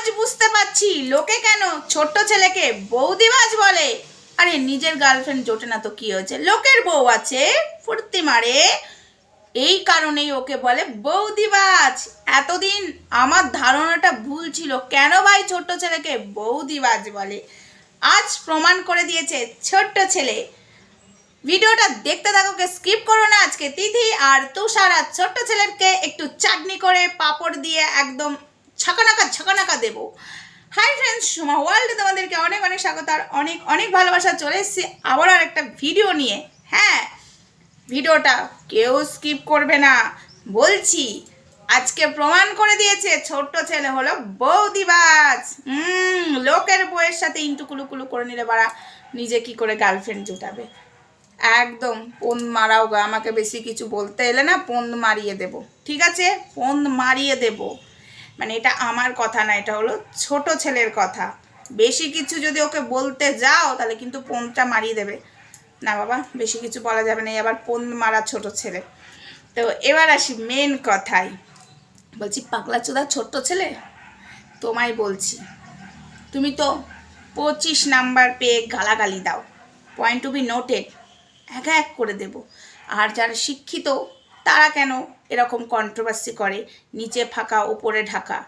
আজ বুঝতে পারছি লোকে কেন ছোট্ট ছেলেকে বৌদিবাজ বলে। আরে, নিজের গার্লফ্রেন্ড জোটে না তো কি হয়েছে? লোকের বউ আছে, ফুর্তি মারে। এই কারণেই ওকে বলে বৌদিবাজ এতদিন আমার ধারণাটা ভুল ছিল, কেন ভাই ছোট্ট ছেলেকে বৌদিবাজ বলে? আজ প্রমাণ করে দিয়েছে ছোট্ট ছেলে। ভিডিওটা দেখতে থাকোকে স্কিপ করো না আজকে। তিথি আর তুষার আর ছোট্ট ছেলেকে একটু চাটনি করে পাপড় দিয়ে একদম ছকানাকা ছকানাকা দেবো। হাই ফ্রেন্ডস সুমা ওয়ার্ল্ডে তোমাদেরকে অনেক অনেক স্বাগত আর অনেক অনেক ভালোবাসা চলে এসেছি। আবার আর একটা ভিডিও নিয়ে। হ্যাঁ ভিডিওটা কেউ স্কিপ করবে না। বলছি, আজকে প্রমাণ করে দিয়েছে ছোট্ট ছেলে হলো বৌদিবাজ। হুম, লোকের বউয়ের সাথে ইন্টু কুলু করে নিলে বাড়া নিজে কি করে গার্লফ্রেন্ড জুটাবে? একদম পোন্দ মারাও গা, আমাকে বেশি কিছু বলতে এলে না পোন্দ মারিয়ে দেব। ঠিক আছে? পোন্দ মারিয়ে দেব। মানে এটা আমার কথা না, এটা হলো ছোট ছেলের কথা। বেশি কিছু যদি ওকে বলতে যাও, তাহলে কিন্তু পোনটা মারিয়ে দেবে। না বাবা, বেশি কিছু বলা যাবে না আবার পোন্দ মারা ছোট ছেলে। তো এবার আসি মেন কথায়। বলছি, পাগলা চোদা ছোট্ট ছেলে? তোমায় বলছি, তুমি তো পঁচিশ নাম্বার পেয়ে গালাগালি দাও। পয়েন্ট টু বি নোটেড এক এক করে দেব। আর যারা শিক্ষিত, তারা কেন এরকম কন্ট্রোভার্সি করে, নিচে ফাঁকা ওপরে ঢাকা।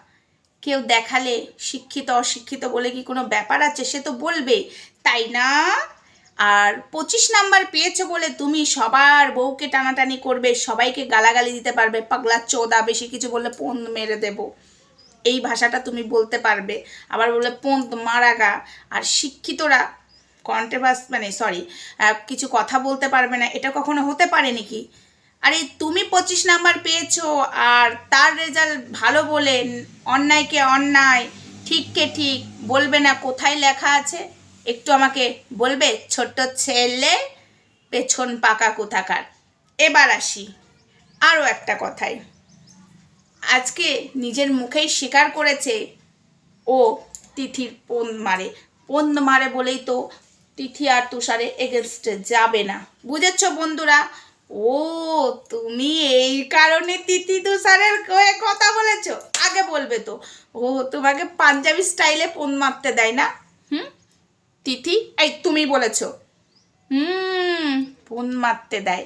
কেউ দেখালে শিক্ষিত, অশিক্ষিত বলে কি কোনো ব্যাপার আছে? সে তো বলবে তাই না? আর পঁচিশ নাম্বার পেয়েছ বলে তুমি সবার বউকে টানাটানি করবে, সবাইকে গালাগালি দিতে পারবে, পাগলা চোদা, বেশি কিছু বললে পন মেরে দেবো। এই ভাষাটা তুমি বলতে পারবে, আবার বললে পন্ত মারাগা আর শিক্ষিতরা কন্ট্রোভার্স মানে সরি কিছু কথা বলতে পারবে না, এটা কখনো হতে পারে নাকি? আরে তুমি পঁচিশ নাম্বার পেয়েছ আর তার রেজাল্ট ভালো বলে অন্যায়কে অন্যায়, ঠিককে ঠিক, বলবে না কোথায় লেখা আছে? একটু আমাকে বলবে, ছোট্ট ছেলে, পেছন পাকা কোথাকার। এবার আসি। আরও একটা কথাই। আজকে নিজের মুখেই স্বীকার করেছে ও তিথির পন্দ মারে। পন্দ মারে বলেই তো তিথি আর তুষারে এগেনস্টে যাবে না। বুঝেছ বন্ধুরা? ও, তুমি এই কারণে তিথি তুষারের হয়ে কথা বলেছ? আগে বলবে তো। ও, তোমাকে পাঞ্জাবি স্টাইলে ফোন মারতে দেয় না? হুম? তিথি? এই তুমি বলেছ। হুম, ফোন মারতে দেয়।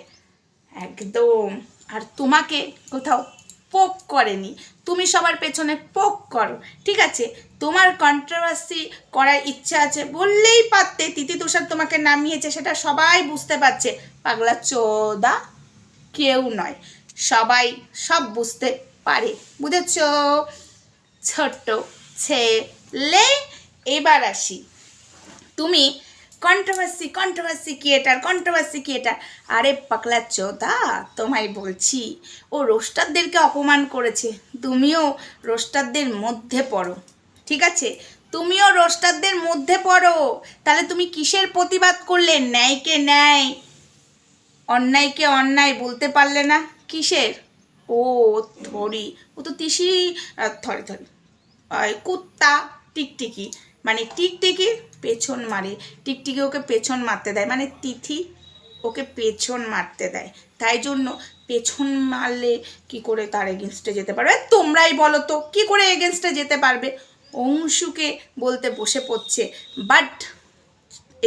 একদম। আর তোমাকে কোথাও পোক করেনি। তুমি সবার পেছনে পোক করো, ঠিক আছে? তোমার কন্ট্রোভার্সি করার ইচ্ছা আছে, বললেই পারতে। তিথি তুষার তোমাকে নামিয়েছে, সেটা সবাই বুঝতে পারছে। পাগলা চোদা কেউ নয়, সবাই সব বুঝতে পারে, বুঝেছ? ছোট্ট ছেলে, এবার আসি। তুমি controversy controversy creator controversy creator আরে পাকলা চোদা, তোমায় বলছি, ও রোস্টারদেরকে অপমান করেছে। তুমিও রোস্টারদের মধ্যে পড়ো, ঠিক আছে? তুমিও রোস্টারদের মধ্যে পড়ো। তাহলে তুমি কিসের প্রতিবাদ করলে? ন্যায়কে ন্যায়, অন্যায়কে অন্যায় বলতে পারলে না? কিসের? ও ধরি ও তো তিসি থরি থরি কুত্তা, টিকটিকি। মানে টিকটিকির পেছন মারে। টিকটিকি ওকে পেছন মারতে দেয় মানে তিথি ওকে পেছন মারতে দেয়। তাই জন্য পেছন মারলে কি করে তার এগেনস্টে যেতে পারবে? তোমরাই বলো তো, কি করে এগেনস্টে যেতে পারবে? অংশুকে বলতে বসে পড়ছে, বাট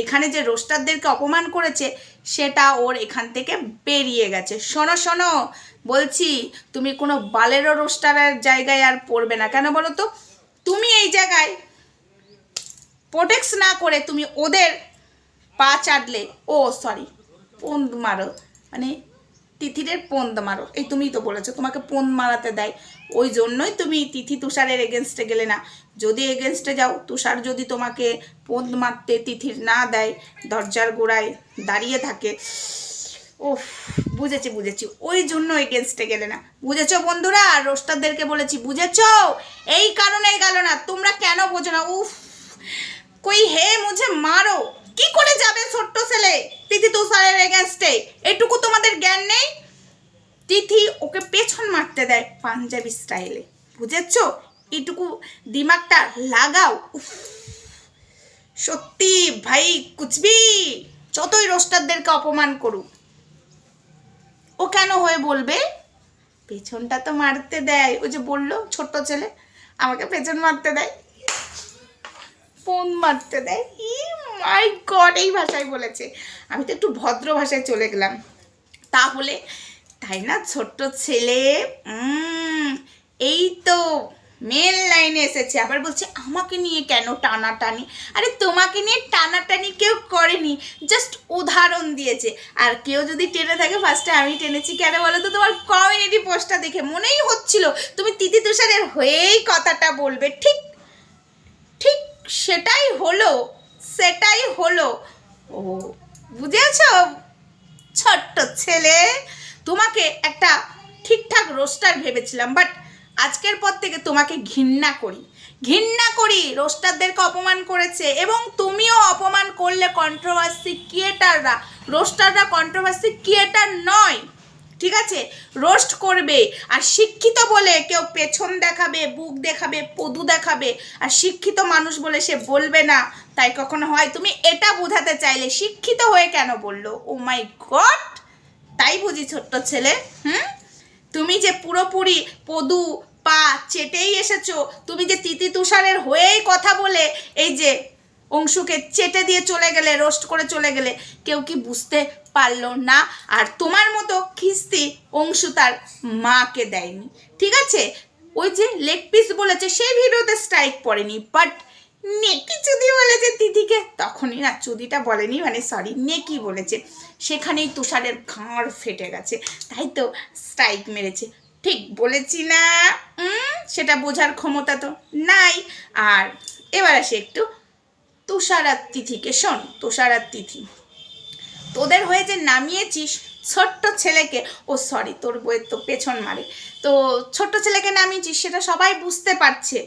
এখানে যে রোস্টারদেরকে অপমান করেছে, সেটা ওর এখান থেকে বেরিয়ে গেছে। শোনো শোনো, বলছি তুমি কোনো বালেরও রোস্টারের জায়গায় আর পড়বে না। কেন বলো তো? তুমি এই জায়গায় প্রোটেক্স না করে তুমি ওদের পা চাটলে, ও সরি পন্দ মারো মানে তিথিরের পন্দ মারো, এই তুমিই তো বলেছ, তোমাকে পন্দ মারাতে দেয়, ওই জন্যই তুমি তিথি তুষারের এগেনস্টে গেলে না। যদি এগেনস্টে যাও, তুষার যদি তোমাকে পন্দ মারতে তিথির না দেয়, দরজার গোড়ায় দাঁড়িয়ে থাকে ওফ বুঝেছি বুঝেছি, ওই জন্য এগেনস্টে গেলে না। বুঝেছ বন্ধুরা? আর রোস্টারদেরকে বলেছি, বুঝেছ? এই কারণে গেল না, তোমরা কেন বোঝো না? উফ কই হে, মুঝে মারো। কি করে যাবে ছোট্ট ছেলে? তিথি তুষারের এগেনস্টে এটুকু তোমাদের জ্ঞান নেই? তিথি ওকে পেছন মারতে দেয় পাঞ্জাবি স্টাইলে বুঝেছ? এটুকু দিমাগটা লাগাও। সত্যি ভাই, কুচবি! যতই রোস্টারদেরকে অপমান করুক। ও কেন হয়ে বলবে? পেছনটা তো মারতে দেয়। ও যে বলল ছোট্ট ছেলে, আমাকে পেছন মারতে দেয়। ফোন মারতে দেয়। ই মাই গড, এই ভাষায় বলেছে। আমি তো একটু ভদ্র ভাষায় চলে গেলাম। তাহলে, তাই না, ছোট্ট ছেলে? এই তো মেন লাইনে এসেছে। আবার বলছে, আমাকে নিয়ে কেন টানাটানি? আরে, তোমাকে নিয়ে টানাটানি কেউ করেনি জাস্ট উদাহরণ দিয়েছে। আর কেউ যদি টেনে থাকে ফার্স্টে আমি টেনেছি কেন বলো তো? তোমার কমিউনিটি পোস্টটা দেখে মনেই হচ্ছিল, তুমি তিতি তুষারের হয়েই কথাটা বলবে, ঠিক সেটাই হলো সেটাই হলো। ও, বুঝেছ? ছোট্ট ছেলে। তোমাকে একটা ঠিকঠাক রোস্টার ভেবেছিলাম বাট আজকের পর থেকে তোমাকে ঘৃণা করি। ঘৃণা করি, রোস্টারদেরকে অপমান করেছে, এবং তুমিও অপমান করলে কন্ট্রোভার্সি ক্রিয়েটাররা রোস্টাররা কন্ট্রোভার্সি ক্রিয়েটার নয়। ঠিক আছে? রোস্ট করবে, আর শিক্ষিত বলে কেউ পেছন দেখাবে, বুক দেখাবে, পদু দেখাবে, আর শিক্ষিত মানুষ বলে সে বলবে না। তাই কখনো হয়? তুমি এটা বোঝাতে চাইলে শিক্ষিত হয়ে কেন বলল? ও মাই গড তাই বুঝি ছোট্ট ছেলে, হুম? তুমি যে পুরোপুরি পদু, পা চেটেই এসেছ, তুমি যে তিতি তুষারের হয়েই কথা বলে, এই যে অংশুকে চেটে দিয়ে চলে গেলে রোস্ট করে চলে গেলে কেউ কি বুঝতে পারল না? আর তোমার মতো খিস্তি অংশু তার মাকে দেয়নি। ঠিক আছে? ওই যে লেগ পিস বলেছে, সেই ভিডিওতে স্ট্রাইক পড়েনি। বাট নেকি চুদি বলেছে দিদিকে তখনই না, চুদিটা বলেনি মানে সরি নেকি বলেছে। সেখানেই তুষারের ঘাড় ফেটে গেছে। তাই তো স্ট্রাইক মেরেছে। ঠিক বলেছি না? সেটা বোঝার ক্ষমতা তো নাই। আর এবার আসে একটু তুষার আর তিথিকে শোন তুষার তিথি। তোদের হয়ে যে নামিয়েছিস ছোট্ট ছেলেকে, ও সরি তোর বইয়ের তো পেছন মারে। তো ছোট্ট ছেলেকে নামিয়েছিস, সেটা সবাই বুঝতে পারছে।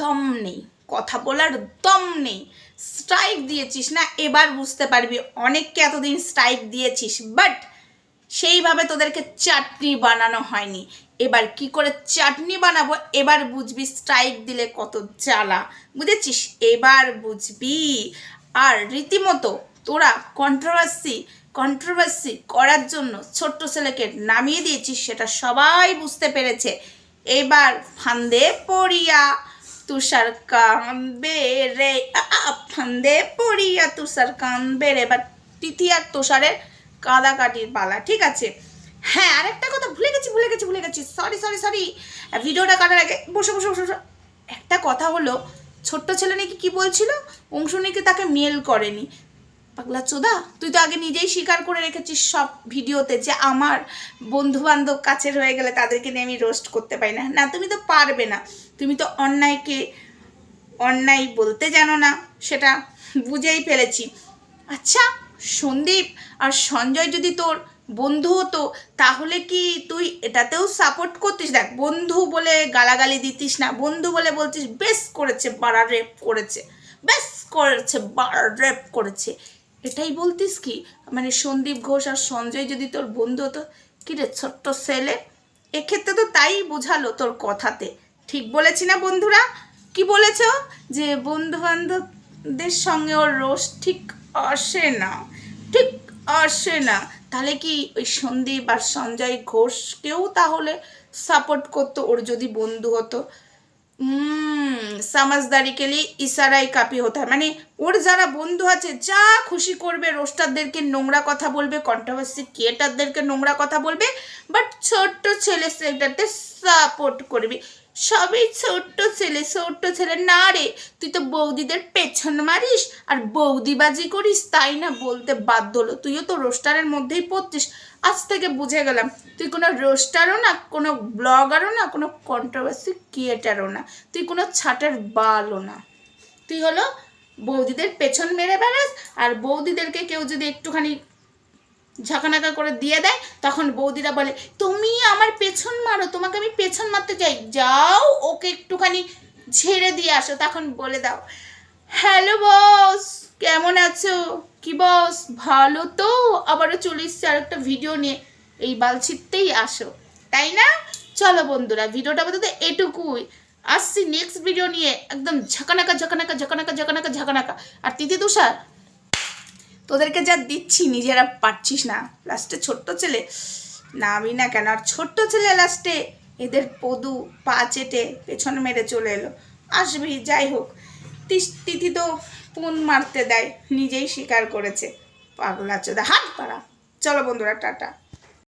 দম নেই, কথা বলার দম নেই। স্ট্রাইক দিয়েছিস না, এবার বুঝতে পারবি। অনেককে এতদিন স্ট্রাইক দিয়েছিস বাট সেইভাবে তোদেরকে চাটনি বানানো হয়নি। এবার কি করে চাটনি বানাবো? এবার বুঝবি স্ট্রাইক দিলে কত জ্বালা। বুঝেছিস? এবার বুঝবি। আর রীতিমতো তোরা কন্ট্রোভার্সি কন্ট্রোভার্সি করার জন্য ছোট্ট ছেলেকে নামিয়ে দিয়েছিস, সেটা সবাই বুঝতে পেরেছে। এবার ফান্দে পড়িয়া তুষার কানবে রে। ফান্দে পড়িয়া তুষার কানবে রে। এবার তিথি আর তুষারের কাদাকাটির পালা, ঠিক আছে? হ্যাঁ আরেকটা কথা ভুলে গেছি ভুলে গেছি ভুলে গেছি। সরি সরি সরি ভিডিওটা কাটার আগে বসে বসে বসে। একটা কথা হলো, ছোট্ট ছেলে নাকি কি বলছিল? অংশু নাকি তাকে মেল করেনি। পাগলা চোদা, তুই তো আগে নিজেই স্বীকার করে রেখেছিস সব ভিডিওতে যে আমার বন্ধু বান্ধব কাছের হয়ে গেলে তাদেরকে নিয়ে আমি রোস্ট করতে পারি না। না, তুমি তো পারবে না। তুমি তো অন্যায়কে, অন্যায় বলতে জানো না, সেটা বুঝেই ফেলেছি। আচ্ছা সন্দীপ আর সঞ্জয় যদি তোর বন্ধু হতো তাহলে কি তুই এটাতেও সাপোর্ট করতিস? দেখ, বন্ধু বলে গালাগালি দিতিস না, বন্ধু বলে বলতিস, বেশ করেছে, বাড়া রেপ করেছে, বেশ করেছে, বাড়া রেপ করেছে। এটাই বলতিস কি? মানে সন্দীপ ঘোষ আর সঞ্জয় যদি তোর বন্ধু হতো কি রে ছোট্ট ছেলে? এক্ষেত্রে তো তাই বোঝালো তোর কথাতে। ঠিক বলেছি না বন্ধুরা? কি বলেছ? যে বন্ধু বান্ধবদের সঙ্গে ওর রোষ ঠিক আসে না। ঠিক আসে না। তাহলে কি ওই সন্দীপ আর সঞ্জয় ঘোষকেও তাহলে সাপোর্ট করতো? ওর যদি বন্ধু হতো? সামাজদারিকে নিয়ে ইশারায় কাপি হতে হয়। মানে ওর যারা বন্ধু আছে, যা খুশি করবে, রোস্টারদেরকে নোংরা কথা বলবে কন্ট্রোভার্সি ক্রিয়েটারদেরকে নোংরা কথা বলবে বাট ছোট্ট ছেলে সেক্টরতে সাপোর্ট করবে। সবই ছোট্ট ছেলে ছোট্ট ছেলে। না রে, তুই তো বৌদিদের পেছন মারিস। আর বৌদিবাজি করিস, তাই না বলতে বাধ্য হলো? তুইও তো রোস্টারের মধ্যেই পড়তিস। আজ থেকে বুঝে গেলাম, তুই কোনো রোস্টারও না, কোনো ব্লগারও না, কোনো কন্ট্রোভার্সি ক্রিয়েটারও না। তুই কোনো ছাটের বালও না। তুই হলো বৌদিদের পেছন মেরে বেড়াস, আর বৌদিদেরকে কেউ যদি একটুখানি ঝাঁকানাকা করে দিয়ে দেয়, তখন বৌদিরা বলে, তুমি আমার পেছন মারো, তোমাকে আমি পেছন মারতে চাই। যাও, ওকে একটুখানি ঝেড়ে দিয়ে আসো। তখন বলে দাও, হ্যালো বস, কেমন আছো? কি বস, ভালো তো? আবারও চলে এসছি আর একটা ভিডিও নিয়ে। এই বালছিতেই আসো, তাই না? চলো বন্ধুরা, ভিডিওটা বলতে এটুকুই। আসছি নেক্সট ভিডিও নিয়ে, একদম ঝাঁকানাকা ঝাঁকানাকা ঝাঁকানাকা ঝাঁকানাকা ঝাঁকানাকা। আর তিথি তুষার তোদেরকে যা দিচ্ছি নিজেরা পারছিস না। লাস্টে ছোট্ট ছেলে না আমি না কেন, আর ছোট্ট ছেলে লাস্টে এদের পদু পা চেটে পেছন মেরে চলে এলো। আসবি, যাই হোক তিথি তো পুন মারতে দেয়, নিজেই স্বীকার করেছে। পাগলা চোদা, হাত পাড়া চলো বন্ধুরা, টাটা।